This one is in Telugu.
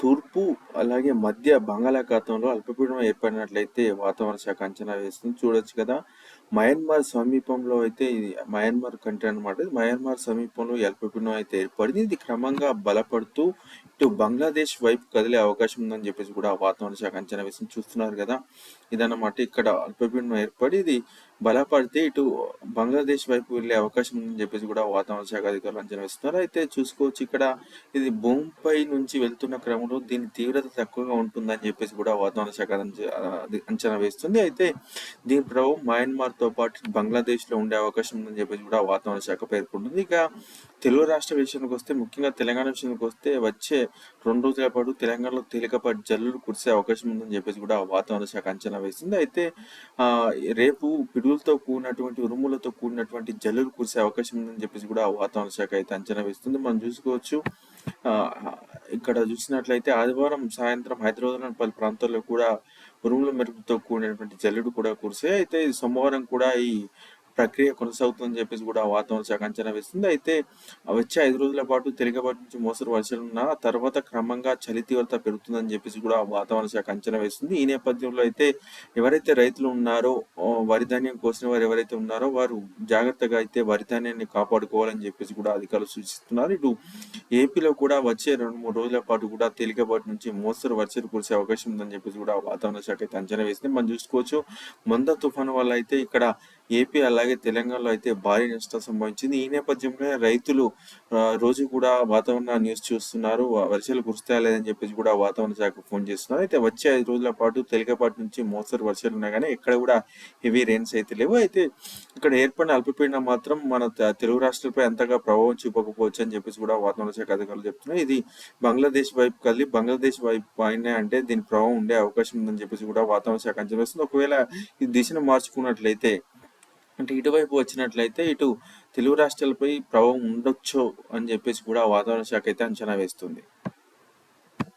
తూర్పు అలాగే మధ్య బంగాళాఖాతంలో అల్పపీడనం ఏర్పడినట్లయితే వాతావరణ శాఖ అంచనా వేస్తుంది. చూడొచ్చు కదా. మయన్మార్ సమీపంలో అయితే ఇది మయన్మార్ కంట్రీ అనమాట ఇది మయన్మార్ సమీపంలో అల్పపీడనం అయితే ఏర్పడింది. ఇది క్రమంగా బలపడుతూ ఇటు బంగ్లాదేశ్ వైపు కదిలే అవకాశం ఉందని చెప్పేసి కూడా వాతావరణ శాఖ అంచనా వేసింది. చూస్తున్నారు కదా. ఇదన్నమాట ఇక్కడ అల్పపీడనం ఏర్పడి ఇది బలపడితే ఇటు బంగ్లాదేశ్ వైపు వెళ్ళే అవకాశం ఉందని చెప్పేసి కూడా వాతావరణ శాఖ అధికారులు అంచనా వేస్తున్నారు. అయితే చూసుకోవచ్చు ఇక్కడ ఇది భూమిపై నుంచి వెళ్తున్న క్రమంలో దీని తీవ్రత తక్కువగా ఉంటుందని చెప్పేసి కూడా వాతావరణ శాఖ అంచనా వేస్తుంది. అయితే దీని ప్రభావం మయన్మార్తో పాటు బంగ్లాదేశ్లో ఉండే అవకాశం ఉందని చెప్పేసి కూడా వాతావరణ శాఖ పేర్కొంటుంది. ఇక తెలుగు రాష్ట్ర విషయానికి వస్తే ముఖ్యంగా తెలంగాణ విషయానికి వస్తే వచ్చే రెండు రోజుల పాటు తెలంగాణలో తేలికపాటి జల్లులు కురిసే అవకాశం ఉందని చెప్పేసి కూడా వాతావరణ శాఖ అంచనా వేస్తుంది. అయితే రేపు రేపు పిడుగులతో కూడినటువంటి ఉరుములతో కూడినటువంటి జల్లులు కురిసే అవకాశం ఉందని చెప్పేసి కూడా వాతావరణ శాఖ అయితే అంచనా వేస్తుంది. మనం చూసుకోవచ్చు ఆ ఇక్కడ చూసినట్లయితే ఆదివారం సాయంత్రం హైదరాబాద్లోని పలు ప్రాంతాల్లో కూడా ఉరుముల మెరుపుతో కూడినటువంటి జల్లుడు కూడా కురిసే అయితే సోమవారం కూడా ఈ ప్రక్రియ కొనసాగుతుందని చెప్పేసి కూడా వాతావరణ శాఖ అంచనా వేస్తుంది. అయితే వచ్చే ఐదు రోజుల పాటు తేలికపాటి నుంచి మోసరు వర్షాలు ఉన్న తర్వాత క్రమంగా చలి తీవ్రత పెరుగుతుందని చెప్పేసి కూడా వాతావరణ శాఖ అంచనా వేస్తుంది. ఈ నేపథ్యంలో అయితే ఎవరైతే రైతులు ఉన్నారో వరి ధాన్యం కోసిన వారు ఎవరైతే ఉన్నారో వారు జాగ్రత్తగా అయితే వరి ధాన్యాన్ని కాపాడుకోవాలని చెప్పేసి కూడా అధికారులు సూచిస్తున్నారు. ఇటు ఏపీలో కూడా వచ్చే రెండు మూడు రోజుల పాటు కూడా తేలికపాటి నుంచి మోస్తరు వర్షాలు కురిసే అవకాశం ఉందని చెప్పేసి కూడా వాతావరణ శాఖ అయితే అంచనా వేసింది. మనం చూసుకోవచ్చు మంద తుఫాను వల్ల అయితే ఇక్కడ ఏపీ అలాగే తెలంగాణలో అయితే భారీ నష్టం సంభవించింది. ఈ నేపథ్యంలో రైతులు రోజు కూడా వాతావరణ న్యూస్ చూస్తున్నారు. వర్షాలు కురుస్తాయా లేదని చెప్పేసి కూడా వాతావరణ శాఖ ఫోన్ చేస్తున్నారు. అయితే వచ్చే ఐదు రోజుల పాటు తేలికపాటి నుంచి మోస్తరు వర్షాలు ఉన్నాయి కానీ ఎక్కడ కూడా హెవీ రెయిన్స్ అయితే లేవు. అయితే ఇక్కడ ఏర్పడిన అల్పపీడనం మాత్రం మన తెలుగు రాష్ట్రాలపై అంతగా ప్రభావం చూపకపోవచ్చు అని చెప్పేసి కూడా వాతావరణ శాఖ అధికారులు చెప్తున్నారు. ఇది బంగ్లాదేశ్ వైపు కదిలి బంగ్లాదేశ్ వైపు పైన అంటే దీని ప్రభావం ఉండే అవకాశం ఉందని చెప్పేసి కూడా వాతావరణ శాఖ అంచనా వేస్తుంది. ఒకవేళ ఈ దిశను మార్చుకున్నట్లయితే అంటే ఇటువైపు వచ్చినట్లయితే ఇటు తెలుగు రాష్ట్రాలపై ప్రభావం ఉండొచ్చు అని చెప్పేసి కూడా వాతావరణ శాఖ అయితే అంచనా వేస్తుంది.